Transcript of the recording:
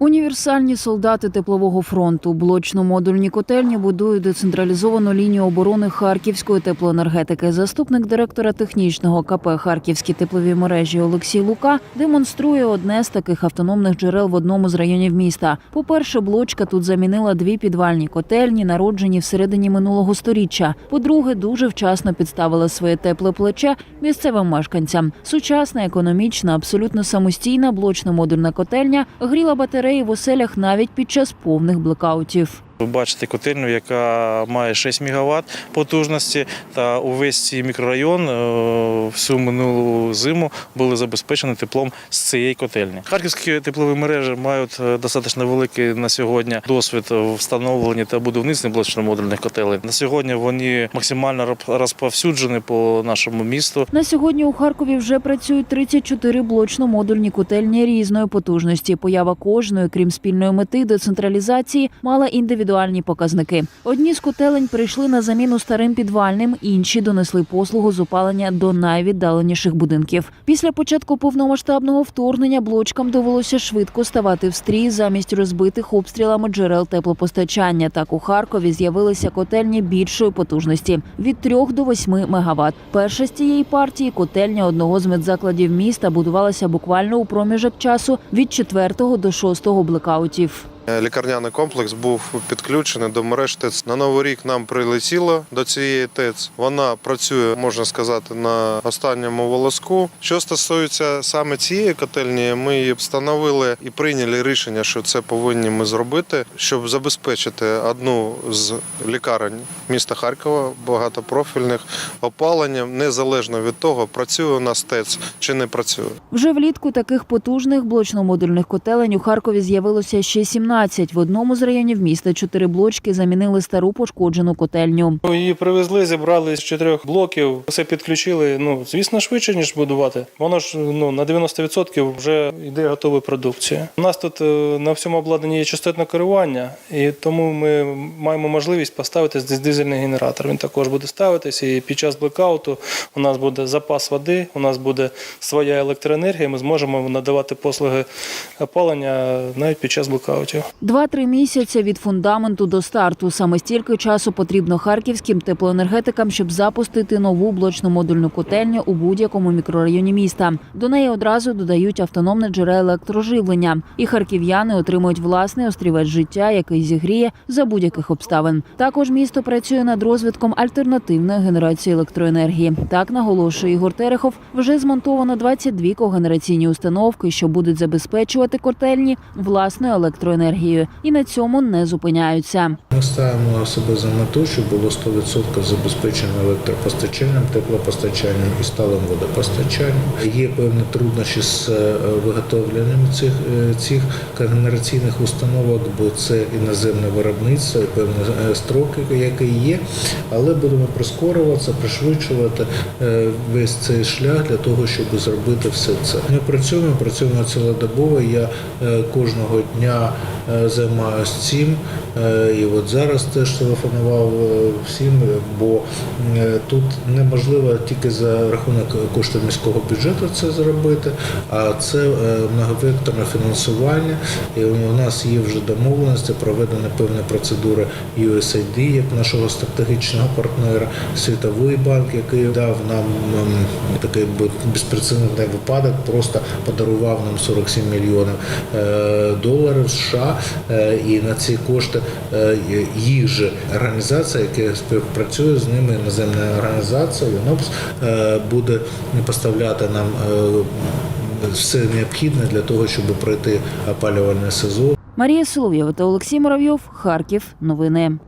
Універсальні солдати теплового фронту блочно-модульні котельні будують децентралізовану лінію оборони харківської теплоенергетики. Заступник директора технічного КП Харківські теплові мережі Олексій Лука демонструє одне з таких автономних джерел в одному з районів міста. По-перше, блочка тут замінила дві підвальні котельні, народжені всередині минулого сторіччя. По-друге, дуже вчасно підставила своє тепле плече місцевим мешканцям. Сучасна, економічна, абсолютно самостійна блочно-модульна котельня гріла батареї в оселях навіть під час повних блекаутів. Ви бачите котельню, яка має 6 МВт потужності, та увесь цей мікрорайон е, всю минулу зиму були забезпечені теплом з цієї котельні. Харківські теплові мережі мають е, достатньо великий на сьогодні досвід в встановленні та будівництві блочно-модульних котелень. На сьогодні вони максимально розповсюджені по нашому місту. На сьогодні у Харкові вже працюють 34 блочно-модульні котельні різної потужності. Поява кожної, крім спільної мети децентралізації, мала індивідуальні показники. Одні з котелень прийшли на заміну старим підвальним, інші донесли послугу з опалення до найвіддаленіших будинків. Після початку повномасштабного вторгнення блочкам довелося швидко ставати в стрій замість розбитих обстрілами джерел теплопостачання. Так у Харкові з'явилися котельні більшої потужності від 3 до 8 мегаватт. Перша з цієї партії котельня одного з медзакладів міста будувалася буквально у проміжок часу від 4 до 6 блекаутів. Лікарняний комплекс був підключений до мереж ТЕЦ. На новий рік нам прилетіло до цієї ТЕЦ. Вона працює, можна сказати, на останньому волоску. Що стосується саме цієї котельні, ми її встановили і прийняли рішення, що це повинні ми зробити, щоб забезпечити одну з лікарень міста Харкова, багатопрофільних опаленням, незалежно від того, працює у нас ТЕЦ чи не працює. Вже влітку таких потужних блочно-модульних котелень у Харкові з'явилося ще 17. В одному з районів міста чотири блочки замінили стару пошкоджену котельню. Ну, Її привезли, зібрали з чотирьох блоків, все підключили. Ну, звісно, швидше, ніж будувати. Воно ж ну, на 90% вже йде готова продукція. У нас тут е, на всьому обладнанні є частотне керування, і тому ми маємо можливість поставити здесь дизельний генератор. Він також буде ставитися. І під час блекауту у нас буде запас води, у нас буде своя електроенергія. Ми зможемо надавати послуги опалення навіть під час блекаутів. Два-три місяці від фундаменту до старту. Саме стільки часу потрібно харківським теплоенергетикам, щоб запустити нову блочно-модульну котельню у будь-якому мікрорайоні міста. До неї одразу додають автономне джерело електроживлення, і харків'яни отримують власний острівець життя, який зігріє за будь-яких обставин. Також місто працює над розвитком альтернативної генерації електроенергії. Так наголошує Ігор Терехов. Вже змонтовано 22 когенераційні установки, що будуть забезпечувати котельні власною електроенергією, і на цьому не зупиняються. Ми ставимо себе за мету, щоб було 100% забезпечено електропостачанням, теплопостачанням і сталим водопостачанням. Є певні труднощі з е, виготовленням цих, е, цих когенераційних установок, бо це іноземне виробництво і певні е, строки, які є. Але будемо прискорюватися, пришвидшувати весь цей шлях для того, щоб зробити все це. Ми працюємо, працюємо цілодобово. Я кожного дня займаюся цим. І от зараз теж телефонував е, всім, бо е, тут неможливо тільки за рахунок коштів міського бюджету це зробити, а це е, многовекторне фінансування. І у нас є вже домовленості, проведені певні процедури USAID, як нашого стратегічного партнера, Світовий банк, який дав нам ем, такий безпрецедентний випадок, просто подарував нам 47 мільйонів е, доларів США. Е, І на ці кошти е, їх же організація, яка співпрацює з ними, іноземна організація, ЮНОПС, е, буде поставляти нам е, все необхідне для того, щоб пройти опалювальний сезон. Марія Солов'єва та Олексій Муравйов. Харків. Новини.